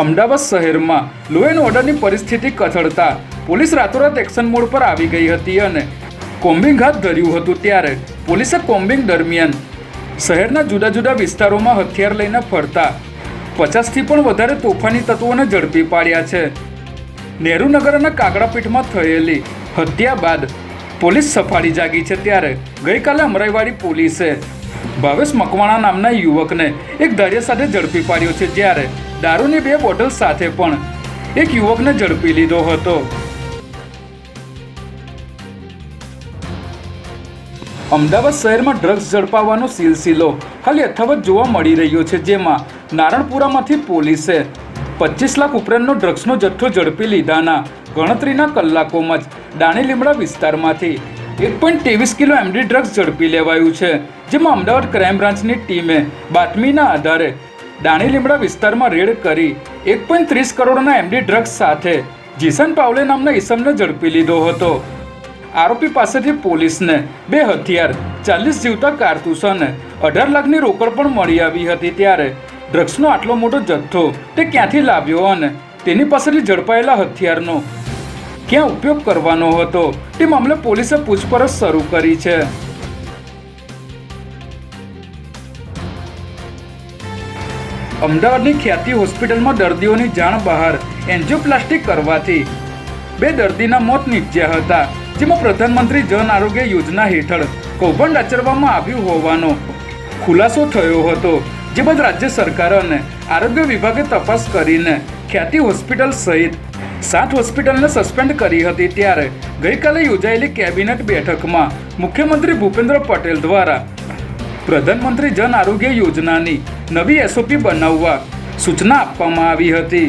અમદાવાદ શહેરમાં લો એન્ડ ઓર્ડરની પરિસ્થિતિ કથળતા. પોલીસ રાતોરાત એક્શન મોડ પર આવી ગઈ હતી અને કોમ્બિંગ હાથ ધર્યું હતું ત્યારે પોલીસે કોમ્બિંગ દરમિયાન શહેરના જુદા જુદા વિસ્તારોમાં હથિયાર લઈને ફરતા પચાસથી પણ વધારે તોફાની તત્વોને ઝડપી પાડ્યા છે. નહેરુનગર અને કાગડાપીઠમાં થયેલી હત્યા બાદ પોલીસ સફાળી જાગી છે ત્યારે ગઈકાલે અમરાઈવાડી પોલીસે ભાવેશ મકવાણા નામના યુવકને એક દરિયા સાથે ઝડપી પાડ્યો છે જ્યારે દારૂની બે બોટલ સાથે પણ એક યુવકને ઝડપી લીધો હતો. અમદાવાદ શહેરમાં ડ્રગ્સ ઝડપાવવાનો સિલસિલો હાલ યથાવત જોવા મળી રહ્યો છે, જેમાં નારણપુરામાંથી પોલીસે પચીસ લાખ ઉપરાંતનો ડ્રગ્સનો જથ્થો ઝડપી લીધાના ગણતરીના કલાકોમાં જ દાણી લીમડા વિસ્તારમાંથી એક પોઈન્ટ ત્રેવીસ કિલો એમડી ડ્રગ્સ ઝડપી લેવાયું છે, જેમાં અમદાવાદ ક્રાઇમ બ્રાન્ચની ટીમે બાતમીના આધારે દાણી લીમડા વિસ્તારમાં રેડ કરી એક પોઈન્ટ ત્રીસ કરોડના એમડી ડ્રગ્સ સાથે જીસન પાવલે નામના ઈસમને ઝડપી લીધો હતો. આરોપી પાસેથી પોલીસને બે હથિયાર, ચાલીસ જીવતા કારતૂસ અને અઢાર લાખની રોકડ પણ મળી આવી હતી ત્યારે ડ્રગ્સનો આટલો મોટો જથ્થો તે ક્યાંથી લાવ્યો અને તેની પાસેથી ઝડપાયેલા હથિયારનો ક્યાં ઉપયોગ કરવાનો હતો? તે મામલે પોલીસે પૂછપરછ શરૂ કરી છે. અમદાવાદની ખ્યાતિ હોસ્પિટલમાં દર્દીઓની જાણ બહાર, એન્જિયોપ્લાસ્ટિક કરવાથી. બે દર્દીના મોત નીપજ્યા હતા, જેમાં પ્રધાનમંત્રી જન આરોગ્ય યોજના હેઠળ કૌભાંડ આચરવામાં આવ્યું હોવાનો ખુલાસો થયો હતો જે બાદ રાજ્ય સરકાર અને આરોગ્ય વિભાગે તપાસ કરીને ખ્યાતિ હોસ્પિટલ સહિત સાત હોસ્પિટલને સસ્પેન્ડ કરી હતી ત્યારે ગઈકાલે યોજાયેલી કેબિનેટ બેઠકમાં મુખ્યમંત્રી ભૂપેન્દ્ર પટેલ દ્વારા પ્રધાનમંત્રી જન આરોગ્ય યોજનાની નવી એસઓપી બનાવવા સૂચના આપવામાં આવી હતી.